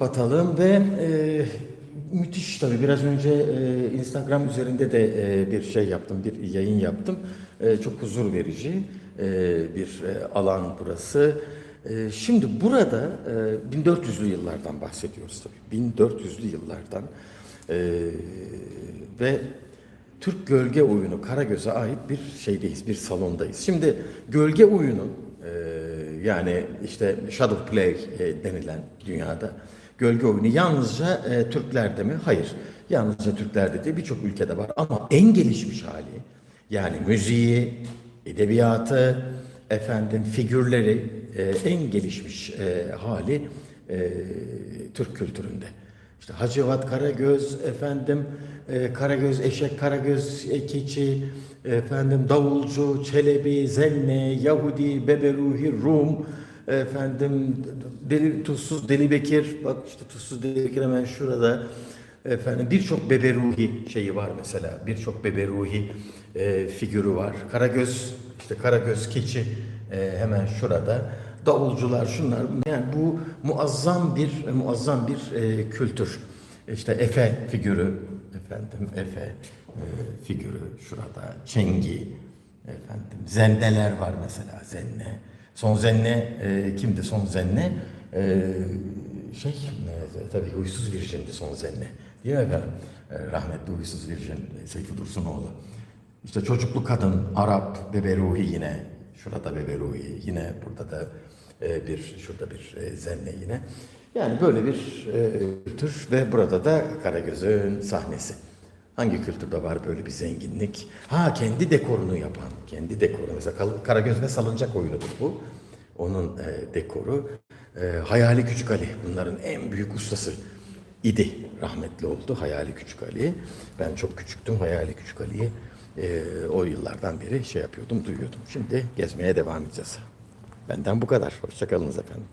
Batalım ve e, müthiş tabii biraz önce e, Instagram üzerinde de e, bir şey yaptım, bir yayın yaptım. E, çok huzur verici e, bir e, alan burası. E, şimdi burada e, 1400'lü yıllardan bahsediyoruz tabii. 1400'lü yıllardan E, ve Türk gölge oyunu Karagöz'e ait bir şeydeyiz, bir salondayız. Şimdi gölge oyunu e, yani işte shadow play e, denilen dünyada gölge oyunu yalnızca e, Türklerde mi? Hayır. Yalnızca Türklerde değil birçok ülkede var ama en gelişmiş hali yani müziği, edebiyatı, efendim figürleri e, en gelişmiş e, hali e, Türk kültüründe. İşte Hacivat Karagöz, efendim e, Karagöz Eşek, Karagöz e, Keçi, efendim Davulcu, Çelebi, Zenne, Yahudi, Beberuhi, Rum, efendim Deli, Tuzsuz Deli Bekir, bak işte Tuzsuz Deli Bekir hemen şurada. Efendim birçok Beberuhi şeyi var mesela, birçok Beberuhi e, figürü var. Karagöz, işte Karagöz Keçi e, hemen şurada davulcular şunlar yani bu muazzam bir muazzam bir e, kültür. İşte Efe figürü efendim Efe e, figürü şurada Çengi efendim Zenneler var mesela Zenne. Son Zenne e, kimdi son Zenne? E, şey e, tabii huysuz virjindi son Zenne. Değil mi efendim? E, rahmetli huysuz virjin Seyfi Dursunoğlu. İşte çocuklu kadın, Arap, Beberuhi yine. Şurada Beberuhi, yine burada da e, bir, şurada bir e, zenne yine. Yani böyle bir e, kültür ve burada da Karagöz'ün sahnesi. Hangi kültürde var böyle bir zenginlik? Ha kendi dekorunu yapan, kendi dekoru. Mesela Kal- Karagöz ve Salıncak oyunudur bu. Onun e, dekoru. E, Hayali Küçük Ali bunların en büyük ustası idi. Rahmetli oldu Hayali Küçük Ali. Ben çok küçüktüm Hayali Küçük Ali'yi e, o yıllardan beri şey yapıyordum, duyuyordum. Şimdi gezmeye devam edeceğiz. Benden bu kadar. Hoşçakalınız efendim.